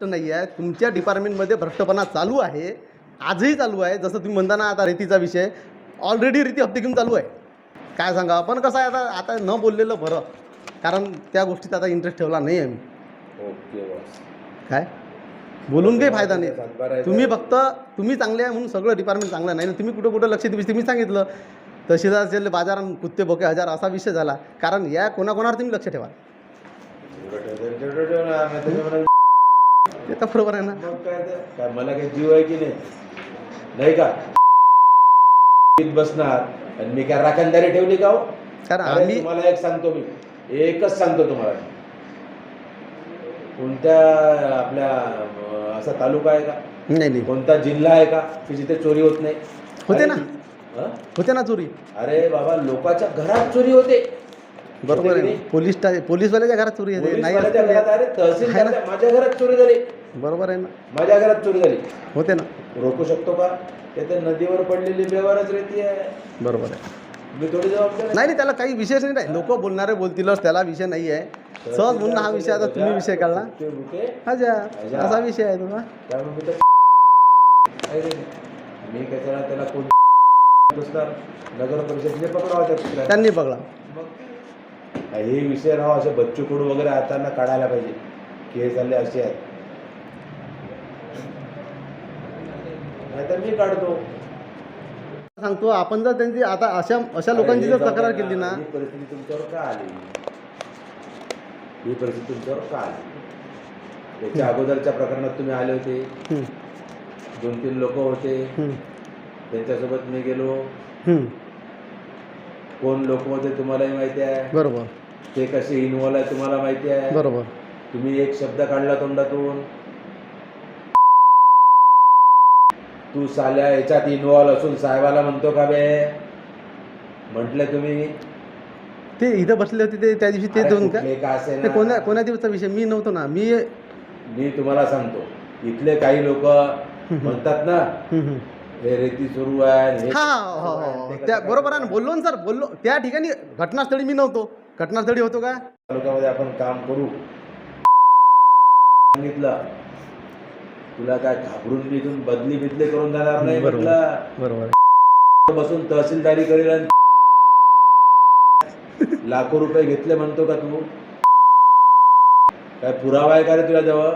नाही आहे. तुमच्या डिपार्टमेंटमध्ये भ्रष्टपणा चालू आहे. आजही चालू आहे. जसं तुम्ही म्हणता ना आता रेतीचा विषय. ऑलरेडी रेती हप्ते घेऊन चालू आहे. काय सांगा पण कसं आहे आता आता न बोललेलं बरं. कारण त्या गोष्टीत आता इंटरेस्ट ठेवला नाही आहे मी. ओके बॉस काय? बोलून काही फायदा नाही. तुम्ही फक्त तुम्ही चांगले आहे म्हणून सगळं डिपार्टमेंट चांगलं नाही ना तुम्ही कुठं कुठं लक्ष दिली तुम्ही सांगितलं तहसीलदार बाजार कुत्ते बोके हजार असा विषय झाला. कारण या कोणाकोणावर तुम्ही लक्ष ठेवा. ते तर बरोबर आहे ना. मग काय तर? काय मला काही जीव आहे की नाही? नाही का? बसणार. आणि मी काय राखणदारी ठेवली का हो? कारण अरे, आम्ही तुम्हाला एक सांगतो मी. एकच सांगतो तुम्हाला कोणत्या आपल्या अं, असा तालुका आहे का? नाही नाही. कोणता जिल्हा आहे का? की जिथे चोरी होत नाही? होते ना. अरे, हं? होते ना चोरी. अरे बाबा लोकांच्या घरात चोरी होते. बरोबर आहे. पोलीस टा- पोलीसवाल्याच्या घरात चोरी आहे नाही. घरात अरे माझ्या घरात चोरी झाली. बरोबर आहे ना? माझ्या घरात चोरी झाली. होते ना? रोखू शकतो का? ते तर नदीवर पडलेली व्यवहारच रेती आहे. बरोबर आहे. मी थोडी जबाबदार आहे. नाही नाही त्याला काही विशेष नाही. लोक बोलणारे बोलतीलच त्याला विषय नाही आहे. सहज म्हणून हा विषय आता तुम्ही विषय काढला. ते असा विषय आहे त्यामुळे मी तर आहे रे. मी कशाला त्याला कोण बसणार नगर परिषदेने पकडावा त्या कुत्र्याला. त्यांनी पकडला मग हे विषय राव असे बच्चू कडू वगैरे हातांना काढायला पाहिजे. की हे झाले असे आहेत. नाहीतर मी काढतो. सांगतो आपण जर त्यांची आता अशा अशा लोकांची जर तक्रार केली ना ही परिस्थिती तुमच्यावर का आली? ही परिस्थिती तुमच्यावर का आली? त्याच्या अगोदरच्या प्रकरणात तुम्ही आले होते. दोन तीन लोक होते. त्यांच्यासोबत मी गेलो. कोण लोक होते तुम्हालाही माहिती आहे? बरोबर. ते कसे इन्व्हॉल्व आहे तुम्हाला माहिती आहे? बरोबर. तुम्ही एक शब्द काढला तोंडातून. तू साल्या याच्यात इन्व्हॉल्व असून साहेबाला म्हणतो का बे? म्हटलं तुम्ही. ते इथं बसले होते ते त्या दिवशी ते अरे दोन का? कुठले का असे ते कोणत्या ना कोण्या दिवसचा विषय? मी नव्हतो ना. मी मी तुम्हाला सांगतो. इथले काही लोक म्हणतात ना हम्म, हम्म. हे रेती सुरू आहे हे हा हो हो हो. त्या बरोबर आहे ना बोललो ना सर बोललो. त्या ठिकाणी घटनास्थळी मी नव्हतो. घटनास्थळी होतो का? तालुक्यामध्ये आपण काम करू. सांगितलं. तुला काय घाबरून बिथून बदली बिदली करून जाणार नाही बरोबर. म्हटलं. बरोबर. बसून तहसीलदारी करेल आणि लाखो रुपये घेतले म्हणतो का तू? काय पुरावा आहे का रे तुझ्या जवळ.